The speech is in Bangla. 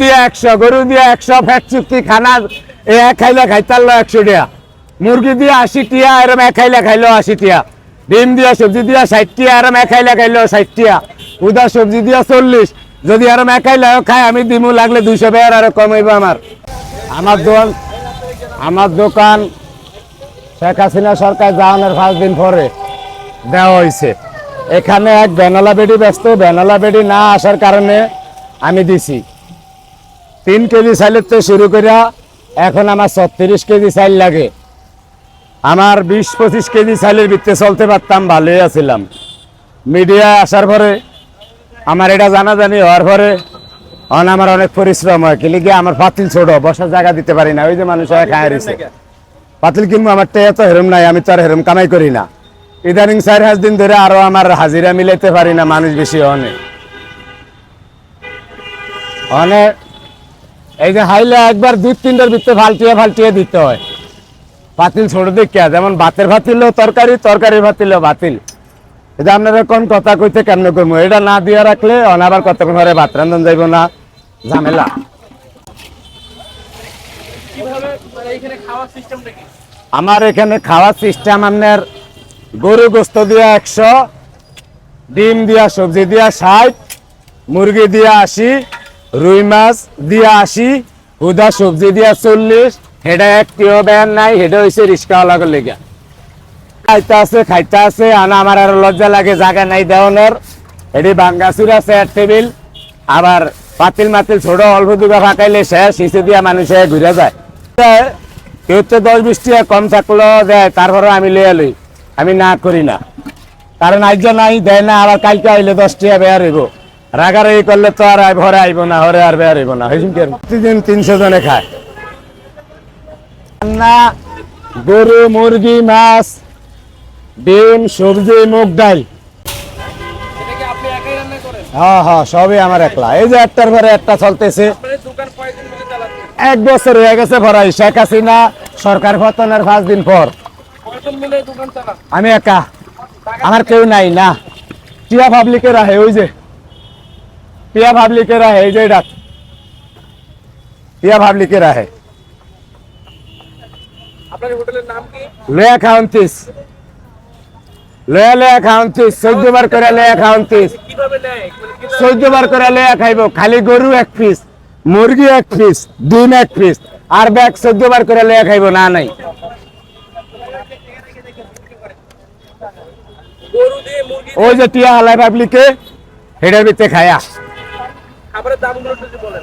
দিয়ে একশো, গরু দিয়ে একশো, ফ্যাট চুক্তি, খানা এক খাইলে খাইতারলো একশো টিয়া মুরগি দিয়ে আশি টিয়া, এরম এক খাইলে খাইলো আশি টিয়া। ডিম দিয়া, সবজি দিয়া ষাট টিয়া, এরম এক খাইলে খাইলো ষাট টিয়া। উদা সবজি দিয়া চল্লিশ। যদি এরম এক খাইলে খাই আমি দিমু লাগলে দুইশো বেয়ার আরও কমাইবো আমার। আমার দোকান আমার দোকান শেখ হাসিনা সরকার যাওয়ানোর পাঁচ দিন পরে দেওয়া হয়েছে এখানে এক বেনলা বেডি ব্যস্ত, বেনলা বেডি না আসার কারণে আমি দিছি। তিন কেজি চাইলের তো শুরু করিয়া এখন আমার ছত্রিশ কেজি চাইল লাগে। আমার বিশ পঁচিশ কেজি চাইলের ভিত্তে চলতে পারতাম, ভালোই আছিলাম। মিডিয়া আসার পরে, আমার এটা জানা জানি হওয়ার পরে, অন আমার অনেক পরিশ্রম হয় কি লিগে আমার পাতিল ছোট, বসার জায়গা দিতে পারি না। ওই যে মানুষ খায় রয়েছে। পাতিল কিনবো, আমার তো এত হেরম নাই, আমি তো আর হেরম কামাই করি না। ইদানিং চার পাঁচ দিন ধরে আরও আমার হাজিরা মিলাইতে পারি না, মানুষ বেশি অনেক অনেক এই যে হাইলে একবার দুই তিনটার ভিতরে ফালটিয়ে ফালটিয়ে দিতে হয়। পাতিল ছোট দেখিয়া যেমন ভাতের ভাতিলেও তরকারি তরকারি ভাতিলেও বাতিল। এটা আপনারা কোন কথা কইতে কেমনে করব এটা না দিয়ে রাখলে অনাবার কতক্ষণ ধরে ভাত রান্ধন যাইব না? ঝামেলা। মানে এখানে খাওয়ার সিস্টেমটা আমার এখানে খাওয়ার সিস্টেম আপনার গরু গোস্ত দিয়া একশো ডিম দিয়া সবজি দিয়া ষাট মুরগি দিয়া আশি রুই মাছ দিয়া আশি, হুদা সবজি দিয়া চল্লিশ হেটা একটিও ব্যান নাই হেটা হয়েছে রিক্সাওয়ালাকে লেগে। খাইতে আছে খাইতে আছে, আনা আমার আর লজ্জা লাগে জায়গা নাই দেওয়ানোর। এটি বাঙ্গাসুর আছে, এক টেবিল। আবার পাতিল মাতিল ছোট, অল্প দুগা ফাঁকাইলে শেষ শিশু দিয়া মানুষে ঘুরে যায়। কেউ তো দশ বিশ টাকা কম থাকলেও দেয় তারপরে আমি লিয়ে লই। আমি না করি না। কারণ আজ নাই, দেয় না, আবার কালকে আইলে দশ টাকা বেয়ার হইব রাগারাগি করলে তো আর ঘরে আইব না ঘরে আর বেয়ার হইব না। হয়েছে কি প্রতিদিন তিনশো জনে খায়। রান্না, গরু, মুরগি, মাছ, ডিম, সবজি, মুগ ডাল। হ্যাঁ হ্যাঁ সবই আমার একলা। এই যে একটার পরে একটা চলতেছে। এক বছর হয়ে গেছে ভরাই। শেখ হাসিনা সরকার পতনের পাঁচ দিন পর। আমি একা। আমার কেউ নাই, না। টিয়া পাবলিকের আহে, ওই যে। টিয়া পাবলিকের আহে এই যে ডাক টিয়া পাবলিকের আহে আপনার এই হোটেলের নাম কি লয়া খাউন্তিস লয়া লয়া খাউন্তিস চোদ্দ বার করে লয়া খাউন্তিস কীভাবে নেয় মানে কিভাবে- চোদ্দ বার করে লয়া খাইব খালি গরু এক পিস মুরগি এক পিস ডিম এক পিস আর ব্যাগ চোদ্দ বার করে লয়া খাইব না নাই গরু দিয়ে মুরগি ওই যে টিয়া হালাই পাবলিকে হেডের ভিতরে খায়া খাবারের দামগুলো যদি বলেন।